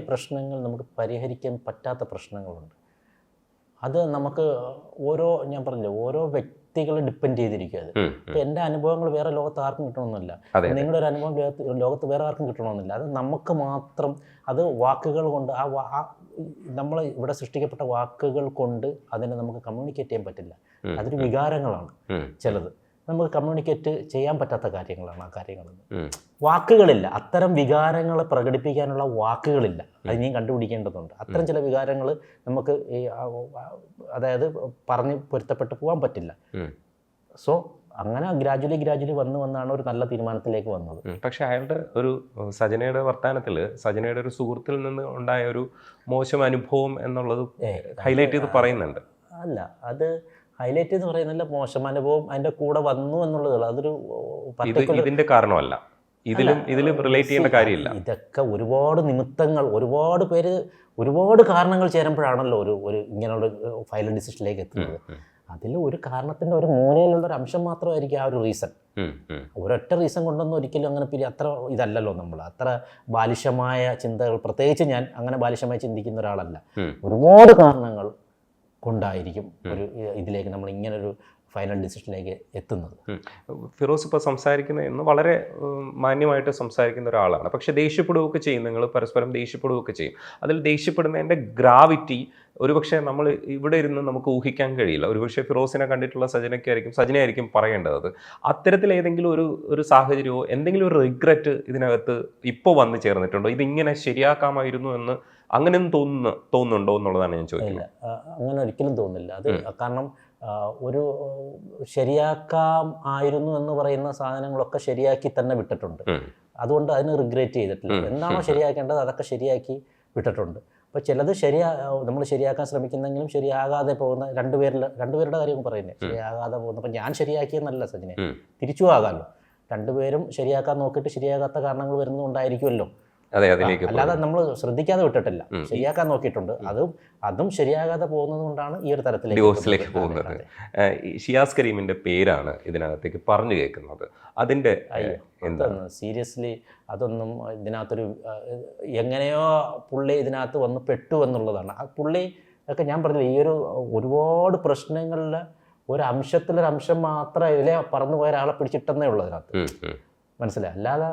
പ്രശ്നങ്ങൾ നമുക്ക് പരിഹരിക്കാൻ പറ്റാത്ത പ്രശ്നങ്ങളുണ്ട്. അത് നമുക്ക് ഓരോ ഞാൻ പറഞ്ഞില്ലേ ഓരോ വ്യക്തികളെ ഡിപ്പെൻഡ് ചെയ്തിരിക്കുക അത്. ഇപ്പം എന്റെ അനുഭവങ്ങൾ വേറെ ലോകത്ത് ആർക്കും കിട്ടണമെന്നില്ല. നിങ്ങളുടെ ഒരു അനുഭവം ലോകത്ത് ലോകത്ത് വേറെ ആർക്കും കിട്ടണമെന്നില്ല. അത് നമുക്ക് മാത്രം അത് വാക്കുകൾ കൊണ്ട് ആ നമ്മൾ ഇവിടെ സൃഷ്ടിക്കപ്പെട്ട വാക്കുകൾ കൊണ്ട് അതിനെ നമുക്ക് കമ്മ്യൂണിക്കേറ്റ് ചെയ്യാൻ പറ്റില്ല. അതൊരു വികാരങ്ങളാണ് ചിലത്. നമുക്ക് കമ്മ്യൂണിക്കേറ്റ് ചെയ്യാൻ പറ്റാത്ത കാര്യങ്ങളാണ് ആ കാര്യങ്ങൾ വാക്കുകളില്ല. അത്തരം വികാരങ്ങളെ പ്രകടിപ്പിക്കാനുള്ള വാക്കുകളില്ല. അത് ഇനിയും കണ്ടുപിടിക്കേണ്ടതുണ്ട്. അത്തരം ചില വികാരങ്ങൾ നമുക്ക് ഈ അതായത് പറഞ്ഞ് പൊരുത്തപ്പെട്ട് പോകാൻ പറ്റില്ല. സോ അങ്ങനെ ഗ്രാജുവലി ഗ്രാജുവലി വന്നു വന്നാണ് ഒരു നല്ല തീരുമാനത്തിലേക്ക് വന്നത്. പക്ഷേ പക്ഷെ അയാളുടെ ഒരു സജനയുടെ വർത്തമാനത്തിൽ സജനയുടെ ഒരു സുഹൃത്തിൽ നിന്ന് ഉണ്ടായ ഒരു മോശം അനുഭവം എന്നുള്ളത് ഹൈലൈറ്റ് ചെയ്ത് പറയുന്നുണ്ട്. അല്ല അത് ഹൈലൈറ്റ് എന്ന് പറയുന്നില്ല മോശം. അനുഭവം അതിന്റെ കൂടെ വന്നു എന്നുള്ളതല്ല. അതൊരു ഇത് ഇതിന്റെ കാരണമല്ല. ഇതിലും ഇതിലും റിലേറ്റ് ചെയ്യേണ്ട കാര്യമില്ല. ഇതൊക്കെ ഒരുപാട് നിമിത്തങ്ങൾ ഒരുപാട് പേര് ഒരുപാട് കാരണങ്ങൾ ചേരുമ്പോഴാണല്ലോ ഒരു ഒരു ഇങ്ങനെയുള്ള ഫൈനൽ ഡിസിഷനിലേക്ക് എത്തുന്നത്. അതിൽ ഒരു കാരണത്തിന്റെ ഒരു മൂലയിലുള്ള ഒരു അംശം മാത്രമായിരിക്കും ആ ഒരു റീസൺ ഒരൊറ്റ റീസൺ കൊണ്ടൊന്നും ഒരിക്കലും അങ്ങനെ പിരി അത്ര ഇതല്ലല്ലോ നമ്മൾ. അത്ര ബാലിശമായ ചിന്തകൾ പ്രത്യേകിച്ച് ഞാൻ അങ്ങനെ ബാലിശമായി ചിന്തിക്കുന്ന ഒരാളല്ല. ഒരുപാട് കാരണങ്ങൾ കൊണ്ടായിരിക്കും ഒരു ഇതിലേക്ക് നമ്മൾ ഇങ്ങനൊരു ഫൈനൽ ഡിസിഷനിലേക്ക് എത്തുന്നത്. ഫിറോസ് ഇപ്പോൾ സംസാരിക്കുന്ന ഇന്ന് വളരെ മാന്യമായിട്ട് സംസാരിക്കുന്ന ഒരാളാണ്. പക്ഷേ ദേഷ്യപ്പെടുകയൊക്കെ ചെയ്യും നിങ്ങൾ പരസ്പരം ദേഷ്യപ്പെടുകയൊക്കെ ചെയ്യും. അതിൽ ദേഷ്യപ്പെടുന്നതിന്റെ ഗ്രാവിറ്റി ഒരുപക്ഷെ നമ്മൾ ഇവിടെ ഇരുന്ന് നമുക്ക് ഊഹിക്കാൻ കഴിയില്ല. ഒരുപക്ഷെ ഫിറോസിനെ കണ്ടിട്ടുള്ള സജനയ്ക്കായിരിക്കും സജനയായിരിക്കും പറയേണ്ടത് അത്. അത്തരത്തിൽ ഏതെങ്കിലും ഒരു ഒരു സാഹചര്യമോ എന്തെങ്കിലും ഒരു റിഗ്രറ്റ് ഇതിനകത്ത് ഇപ്പോൾ വന്നു ചേർന്നിട്ടുണ്ടോ? ഇതിങ്ങനെ ശരിയാക്കാമായിരുന്നു എന്ന് അങ്ങനെയൊന്നും തോന്നുന്നു തോന്നുന്നുണ്ടോ എന്നുള്ളതാണ് ഞാൻ ചോദിക്കുന്നത്. അങ്ങനെ ഒരിക്കലും തോന്നില്ല അത് കാരണം ഒരു ശരിയാക്കാം ആയിരുന്നു എന്ന് പറയുന്ന സാധനങ്ങളൊക്കെ ശരിയാക്കി തന്നെ വിട്ടിട്ടുണ്ട്. അതുകൊണ്ട് അതിന് റിഗ്രറ്റ് ചെയ്തിട്ടില്ല. എന്താണോ ശരിയാക്കേണ്ടത് അതൊക്കെ ശരിയാക്കി വിട്ടിട്ടുണ്ട്. അപ്പോൾ ചിലത് ശരിയാ നമ്മൾ ശരിയാക്കാൻ ശ്രമിക്കുന്നെങ്കിലും ശരിയാകാതെ പോകുന്ന രണ്ടുപേരിൽ രണ്ടുപേരുടെ കാര്യം പറയുന്നത് ശരിയാകാതെ പോകുന്ന അപ്പം ഞാൻ ശരിയാക്കിയെന്നല്ല സജിനെ. തിരിച്ചു ആകാമല്ലോ രണ്ടുപേരും ശരിയാക്കാൻ നോക്കിയിട്ട് ശരിയാകാത്ത കാരണങ്ങൾ വരുന്നതുകൊണ്ടായിരിക്കുമല്ലോ. അതെ അതിലേക്ക് അല്ലാതെ നമ്മൾ ശ്രദ്ധിക്കാതെ വിട്ടിട്ടില്ല. ശരിയാക്കാൻ നോക്കിയിട്ടുണ്ട്. അതും അതും ശരിയാകാതെ പോകുന്നത് കൊണ്ടാണ് ഈ ഒരു തരത്തിലേക്ക് ഡിവോഴ്സിലേക്ക്. പോകുന്നത്. ഷിയാസ് കരീമിന്റെ പേരാണ് ഇതിനകത്തേക്ക് പറഞ്ഞു കേൾക്കുന്നത്. അതിന്റെ എന്താണ് സീരിയസ്ലി അതൊന്നും ഇതിനകത്തൊരു എങ്ങനെയോ പുള്ളി ഇതിനകത്ത് വന്ന് പെട്ടു എന്നുള്ളതാണ്. ആ പുള്ളി ഒക്കെ ഞാൻ പറഞ്ഞില്ല ഈ ഒരു ഒരുപാട് പ്രശ്നങ്ങളിൽ ഒരു അംശത്തിലൊരംശം മാത്രം ഇതിലെ പറന്നു പോയ ഒരാളെ പിടിച്ചിട്ടെന്നേ ഉള്ളൂ അതിനകത്ത് മനസ്സിലായി? അല്ലാതെ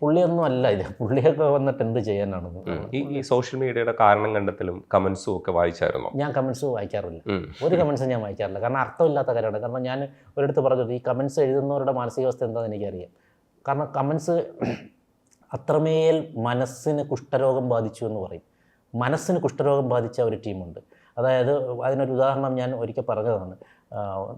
പുള്ളിയൊന്നും അല്ല ഇത്. പുള്ളിയൊക്കെ വന്നിട്ട് എന്ത് ചെയ്യാനാണ് ഈ ഈ സോഷ്യൽ മീഡിയയുടെ കാരണം കണ്ടെത്തലും കമന്റ്സും ഒക്കെ വായിച്ചായിരുന്നു? ഞാൻ കമൻസ് വായിക്കാറില്ല. ഒരു കമൻസും ഞാൻ വായിക്കാറില്ല. കാരണം അർത്ഥമില്ലാത്ത കാര്യമാണ്. കാരണം ഞാൻ ഒരിടത്ത് പറഞ്ഞത് ഈ കമൻസ് എഴുതുന്നവരുടെ മാനസികാവസ്ഥ എന്താണെന്ന് എനിക്കറിയാം. കാരണം കമൻസ് അത്രമേൽ മനസ്സിന് കുഷ്ഠരോഗം ബാധിച്ചു എന്ന് പറയും. മനസ്സിന് കുഷ്ഠരോഗം ബാധിച്ച ഒരു ടീമുണ്ട് അതായത് അതിനൊരു ഉദാഹരണം ഞാൻ ഒരിക്കൽ പറഞ്ഞതാണ്.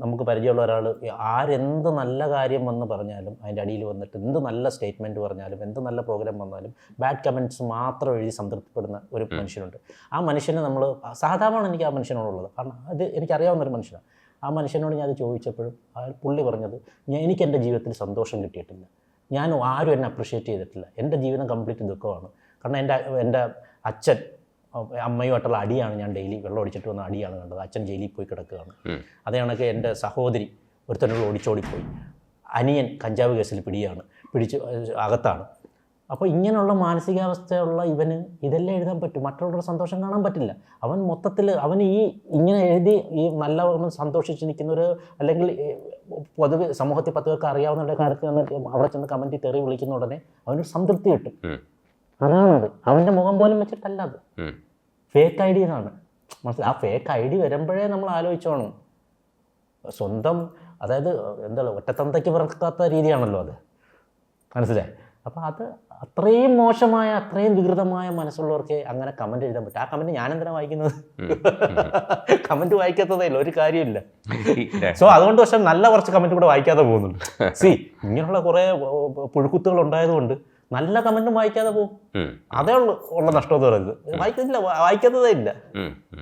നമുക്ക് പരിചയമുള്ള ഒരാൾ ആരെന്ത് നല്ല കാര്യം വന്ന് പറഞ്ഞാലും അതിന്റെ അടിയിൽ വന്നിട്ട് എന്ത് നല്ല സ്റ്റേറ്റ്മെന്റ് പറഞ്ഞാലും എന്ത് നല്ല പ്രോഗ്രാം വന്നാലും ബാഡ് കമന്റ്സ് മാത്രം എഴുതി സംതൃപ്തിപ്പെടുന്ന ഒരു മനുഷ്യനുണ്ട്. ആ മനുഷ്യനെ നമ്മൾ സാധാരണ എനിക്ക് ആ മനുഷ്യനോടുള്ളത്. കാരണം അത് എനിക്കറിയാവുന്ന ഒരു മനുഷ്യനാണ് ആ മനുഷ്യനോട് ഞാൻ അത് ചോദിച്ചപ്പോഴും അയാൾ പുള്ളി പറഞ്ഞത് ഞാൻ എനിക്ക് എന്റെ ജീവിതത്തിൽ സന്തോഷം കിട്ടിയിട്ടില്ല. ഞാൻ ആരും എന്നെ അപ്രിഷ്യേറ്റ് ചെയ്തിട്ടില്ല. എന്റെ ജീവിതം കംപ്ലീറ്റ് ദുഃഖമാണ്. കാരണം എന്റെ എന്റെ അച്ഛൻ അമ്മയുമായിട്ടുള്ള അടിയാണ് ഞാൻ ഡെയിലി വെള്ളം ഓടിച്ചിട്ട് വന്ന അടിയാണ് കണ്ടത്. അച്ഛൻ ജയിലിൽ പോയി കിടക്കുകയാണ്. അതേ കണക്ക് എന്റെ സഹോദരി ഒരുത്തനോട് ഓടിച്ചോടിപ്പോയി. അനിയൻ കഞ്ചാവ് കേസിൽ പിടിയാണ്. പിടിച്ച് അകത്താണ്. അപ്പോൾ ഇങ്ങനെയുള്ള മാനസികാവസ്ഥയുള്ള ഇവന് ഇതെല്ലാം എഴുതാൻ പറ്റും. മറ്റുള്ളവരുടെ സന്തോഷം കാണാൻ പറ്റില്ല. അവൻ മൊത്തത്തിൽ അവൻ ഈ ഇങ്ങനെ എഴുതി ഈ നല്ല സന്തോഷിച്ച് നിൽക്കുന്നൊരു അല്ലെങ്കിൽ പൊതുവെ സമൂഹത്തിൽ പത്ത് പേർക്ക് അറിയാവുന്ന കാര്യത്തിൽ അവിടെ ചെന്ന് കമന്റി തെറി വിളിക്കുന്ന ഉടനെ അവനൊരു സംതൃപ്തി കിട്ടും. അതാണത് അവന്റെ മുഖം പോലും വെച്ചിട്ടല്ല അത്. ഫേക്ക് ഐ ഡിയാണ് മനസ്സിലായി ആ ഫേക്ക് ഐ ഡി വരുമ്പോഴേ നമ്മൾ ആലോചിച്ചോണം. സ്വന്തം അതായത് എന്താ ഒറ്റത്തന്തയ്ക്ക് പിറക്കാത്ത രീതിയാണല്ലോ അത്. മനസ്സിലായി? അപ്പോൾ അത് അത്രയും മോശമായ അത്രയും വികൃതമായ മനസ്സുള്ളവർക്ക് അങ്ങനെ കമന്റ് എഴുതാൻ പറ്റും. ആ കമന്റ് ഞാൻ എന്തിനാണ് വായിക്കുന്നത് കമന്റ് വായിക്കാത്തതേ ഇല്ല ഒരു കാര്യമില്ല. സോ അതുകൊണ്ട് പക്ഷെ നല്ല കുറച്ച് കമന്റ് കൂടെ വായിക്കാതെ പോകുന്നുണ്ട്. സി ഇങ്ങനെയുള്ള കുറേ പുഴുക്കുത്തുകൾ ഉണ്ടായതുകൊണ്ട് നല്ല കമന്റും വായിക്കാതെ പോകും അതേ ഉള്ളൂ ഉള്ള നഷ്ടം എന്ന് പറയുന്നത് വായിക്കുന്നില്ല വായിക്കാത്തതേ ഇല്ല.